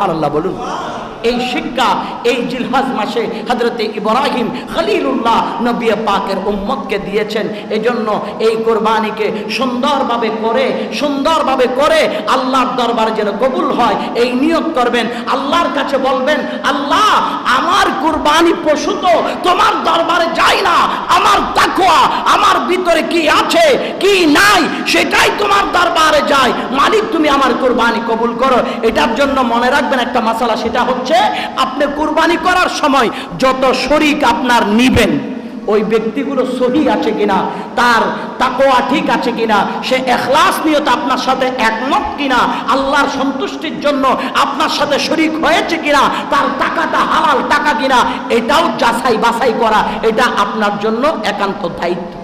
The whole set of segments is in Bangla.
সুবাহান বলুন। এই শিক্ষা এই জিলহাজ মাসে হজরতে ইব্রাহিম খলিলুল্লাহ নবী পাকের উম্মতকে দিয়েছেন। এজন্য এই কোরবানিকে সুন্দরভাবে করে সুন্দরভাবে করে আল্লাহর দরবারে যেন কবুল হয়, এই নিয়োগ করবেন। আল্লাহর কাছে বলবেন, আল্লাহ, আমার কোরবানি পশু তো তোমার দরবারে যাই না। আমার তাকওয়া, আমার ভিতরে কি আছে, কি নাই, সেটাই তোমার দরবারে তুমি আমার কোরবানি কবুল করো, এটার জন্য মনে রাখবেন একটা মশালা সেটা হচ্ছে আপনি কোরবানি করার সময় যত শরিক আপনার নিবেন, ওই ব্যক্তিগুলো সহি আছে কিনা, তার তাকোয়া ঠিক আছে কিনা, সে এখলাস নিয়ত আপনার সাথে একমত কিনা, আল্লাহর সন্তুষ্টির জন্য আপনার সাথে শরিক হয়েছে কিনা, তার টাকাটা হালাল টাকা কিনা, এটাও যাচাই বাছাই করা, এটা আপনার জন্য একান্ত দায়িত্ব।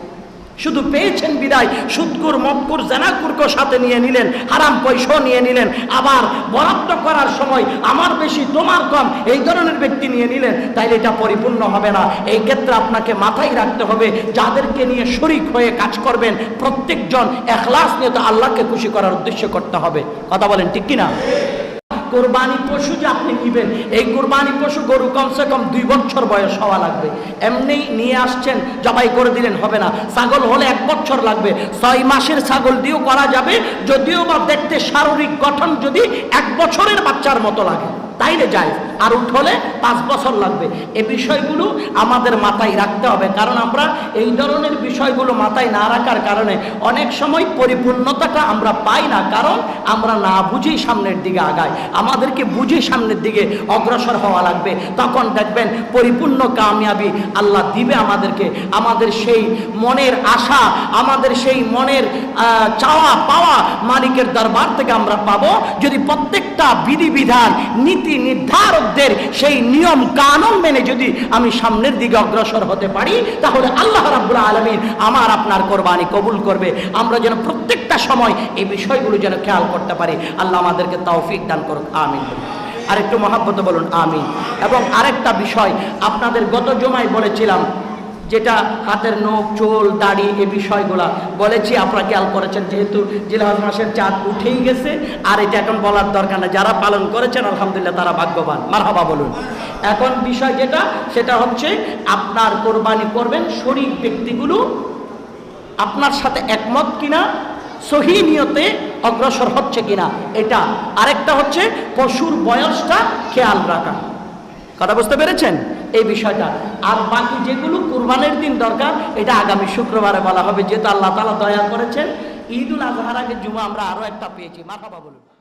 শুধু পেয়েছেন বিদায় সুদকুর মক্কুর জানাকুরকে সাথে নিয়ে নিলেন, হারাম পয়সাও নিয়ে নিলেন, আবার বরাদ্দ করার সময় আমার বেশি, তোমার কম, এই ধরনের ব্যক্তি নিয়ে নিলেন, তাইলে এটা পরিপূর্ণ হবে না। এই ক্ষেত্রে আপনাকে মাথায় রাখতে হবে, যাদেরকে নিয়ে শরিক হয়ে কাজ করবেন, প্রত্যেকজন এখলাস নিয়ে তো আল্লাহকে খুশি করার উদ্দেশ্য করতে হবে। কথা বলেন ঠিক কিনা? কোরবানি পশু যে আপনি নিবেন, এই কোরবানি পশু গরু কমসে কম দুই বছর বয়স হওয়া লাগবে। এমনি নিয়ে আসছেন, জবাই করে দিলেন, হবে না। ছাগল হলে এক বছর লাগবে। ছয় মাসের ছাগল দিয়েও করা যাবে, যদিও বা দেখতে শারীরিক গঠন যদি এক বছরের বাচ্চার মতো লাগে। তাইলে যায় আর উঠ হলে পাঁচ বছর লাগবে। এই বিষয়গুলো আমাদের মাথায় রাখতে হবে। কারণ আমরা এই ধরনের বিষয়গুলো মাথায় না রাখার কারণে অনেক সময় পরিপূর্ণতাটা আমরা পাই না। কারণ আমরা না বুঝেই সামনের দিকে আগাই আমাদেরকে বুঝে সামনের দিকে অগ্রসর হওয়া লাগবে। তখন দেখবেন পরিপূর্ণ কামিয়াবি আল্লাহ দিবে আমাদেরকে। আমাদের সেই মনের আশা, আমাদের সেই মনের চাওয়া পাওয়া মালিকের দরবার থেকে আমরা পাবো। যদি প্রত্যেকটা বিধিবিধান, নীতি নির্ধারকদের সেই নিয়ম কানুন মেনে যদি আমি সামনের দিকে অগ্রসর হতে পারি, তাহলে আল্লাহ রাবুল আলমিন আমার আপনার কোরবানি কবুল করবে। আমরা যেন প্রত্যেকটা সময় এই বিষয়গুলো যেন খেয়াল করতে পারি। আল্লাহ আমাদেরকে তৌফিক দান করুক। আমিন। আরেকটু মহাব্বত বলুন আমি এবং আরেকটা বিষয় আপনাদের গত জমায় বলেছিলাম যেটা হাতের নখ, চোল, দাড়ি এ বিষয়গুলা। বলেছি, আপনারা খেয়াল করেছেন, যেহেতু জিলহজ মাসের চাঁদ উঠেই গেছে, আর এটা এখন বলার দরকার না যারা পালন করেছেন, আলহামদুলিল্লাহ, তারা ভাগ্যবান। মারহাবা বলুন। এখন বিষয় যেটা, সেটা হচ্ছে, আপনার কোরবানি করবেন শরীর ব্যক্তিগুলো আপনার সাথে একমত কিনা, সহি নিয়তে অগ্রসর হচ্ছে কিনা, এটা। আরেকটা হচ্ছে, পশুর বয়সটা খেয়াল রাখা। কথা বুঝতে পেরেছেন? এই বিষয়টা। আর বাকি যেগুলো কুরবানের দিন দরকার, এটা আগামী শুক্রবারে বলা হবে, যেহেতু আল্লাহ তালা দয়া করেছেন। ঈদুল আজহার আগে জুমা আমরা আরও একটা পেয়েছি। মাথা বলুন।